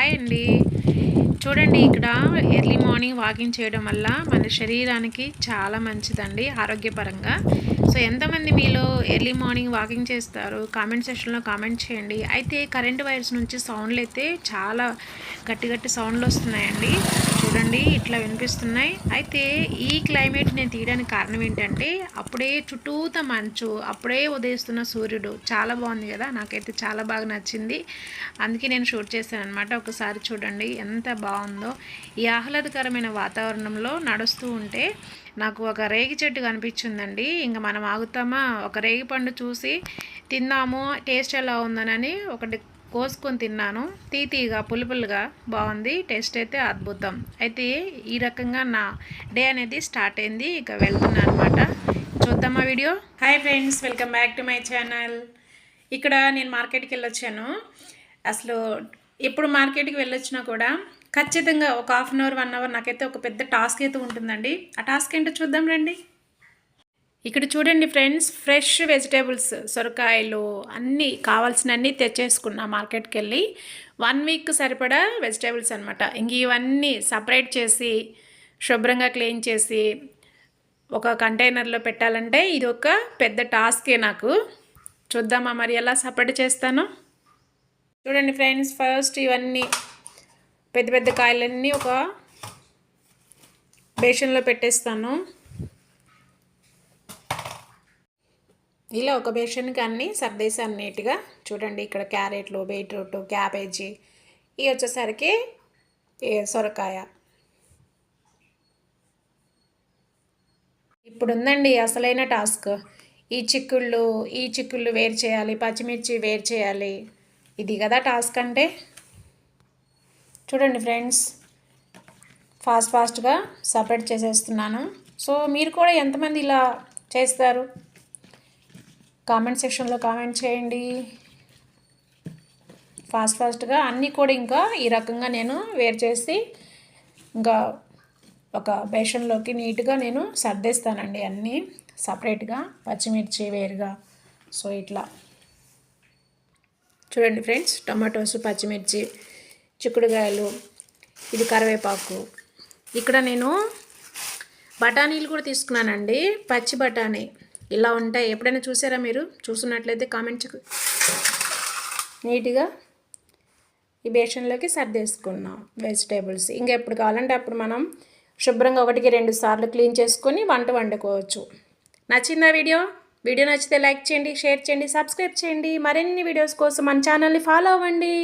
Hi అండి చూడండి ఇక్కడ ఎర్లీ మార్నింగ్ వాకింగ్ చేయడం వల్ల మన శరీరానికి చాలా మంచిదండి ఆరోగ్యపరంగా. సో ఎంతమంది మీలో ఎర్లీ మార్నింగ్ వాకింగ్ చేస్తారు? కామెంట్ సెక్షన్లో కామెంట్ చేయండి. అయితే కరెంట్ వైర్స్ నుంచి సౌండ్లు అయితే చాలా గట్టి గట్టి సౌండ్లు వస్తున్నాయండి. చూడండి ఇట్లా వినిపిస్తున్నాయి. అయితే ఈ క్లైమేట్ నేను తీయడానికి కారణం ఏంటంటే అప్పుడే చుట్టూత మంచు అప్పుడే ఉదయిస్తున్న సూర్యుడు. చాలా బాగుంది కదా నాకైతే చాలా బాగా నచ్చింది. అందుకే నేను షూట్ చేశాను అనమాట ఒకసారి చూడండి ఎంత బాగుందో. ఈ ఆహ్లాదకరమైన వాతావరణంలో నడుస్తూ ఉంటే నాకు ఒక రేగి చెట్టు కనిపించిందండి. ఇంకా మనం ఆగుతామా? ఒక రేగి పండు చూసి తిందాము టేస్ట్ ఎలా ఉందనని ఒకటి కోసుకొని తిన్నాను. తీతీగా పులుపులుగా బాగుంది. టేస్ట్ అయితే అద్భుతం. అయితే ఈ రకంగా నా డే అనేది స్టార్ట్ అయింది. ఇక వెళ్తున్నా అనమాట చూద్దామా video? Hi friends welcome back to my channel. ఇక్కడ నేను మార్కెట్కి వెళ్ళొచ్చాను. అసలు ఎప్పుడు మార్కెట్కి వెళ్ళొచ్చినా కూడా ఖచ్చితంగా ఒక half an hour one hour నాకైతే ఒక పెద్ద టాస్క్ అయితే ఉంటుందండి. ఆ టాస్క్ ఏంటో చూద్దాం రండి. ఇక్కడ చూడండి ఫ్రెండ్స్ ఫ్రెష్ వెజిటేబుల్స్ సొరకాయలు అన్నీ కావాల్సినన్ని తెచ్చేసుకున్నా మార్కెట్కి వెళ్ళి వన్ వీక్ సరిపడా వెజిటేబుల్స్ అనమాట ఇంక ఇవన్నీ సపరేట్ చేసి శుభ్రంగా క్లీన్ చేసి ఒక కంటైనర్లో పెట్టాలంటే ఇది ఒక పెద్ద టాస్కే నాకు. చూద్దామా మరి ఎలా సపరేట్ చేస్తాను? చూడండి ఫ్రెండ్స్ ఫస్ట్ ఇవన్నీ పెద్ద పెద్ద కాయలన్నీ ఒక బేషన్లో పెట్టేస్తాను. ఇలా ఒక బేషన్కి అన్నీ సర్దేశాను నీట్గా. చూడండి ఇక్కడ క్యారెట్లు బీట్రూట్ క్యాబేజీ. ఇవి వచ్చేసరికి సొరకాయ. ఇప్పుడు ఉందండి అసలైన టాస్క్. ఈ చిక్కుళ్ళు ఈ చిక్కుళ్ళు వేరు చేయాలి పచ్చిమిర్చి వేరు చేయాలి. ఇది కదా టాస్క్ అంటే? చూడండి ఫ్రెండ్స్. ఫాస్ట్ ఫాస్ట్గా సపరేట్ చేసేస్తున్నాను. సో మీరు కూడా ఎంతమంది ఇలా చేస్తారు? కామెంట్ సెక్షన్లో కామెంట్ చేయండి. ఫాస్ట్ ఫాస్ట్గా అన్నీ కూడా ఇంకా ఈ రకంగా నేను వేరు చేసి ఇంకా ఒక బేషన్లోకి నీట్గా నేను సర్దేస్తానండి అన్నీ సపరేట్గా పచ్చిమిర్చి వేరుగా. సో ఇట్లా. చూడండి ఫ్రెండ్స్ టమాటోస్ పచ్చిమిర్చి. చిక్కుడుకాయలు ఇది కరివేపాకు. ఇక్కడ నేను బఠానీలు కూడా తీసుకున్నానండి పచ్చి బఠానీ. ఇలా ఉంటాయి. ఎప్పుడైనా చూసారా మీరు? చూసినట్లయితే కామెంట్ నీట్గా ఈ బేషన్లోకి సర్దేసుకున్నాం వెజిటేబుల్స్. ఇంకా ఎప్పుడు కావాలంటే అప్పుడు మనం శుభ్రంగా ఒకటికి రెండు సార్లు క్లీన్ చేసుకొని వంట వండుకోవచ్చు. నచ్చిందా వీడియో? వీడియో నచ్చితే లైక్ చేయండి షేర్ చేయండి సబ్స్క్రైబ్ చేయండి. మరిన్ని వీడియోస్ కోసం మన ఛానల్ని ఫాలో అవ్వండి.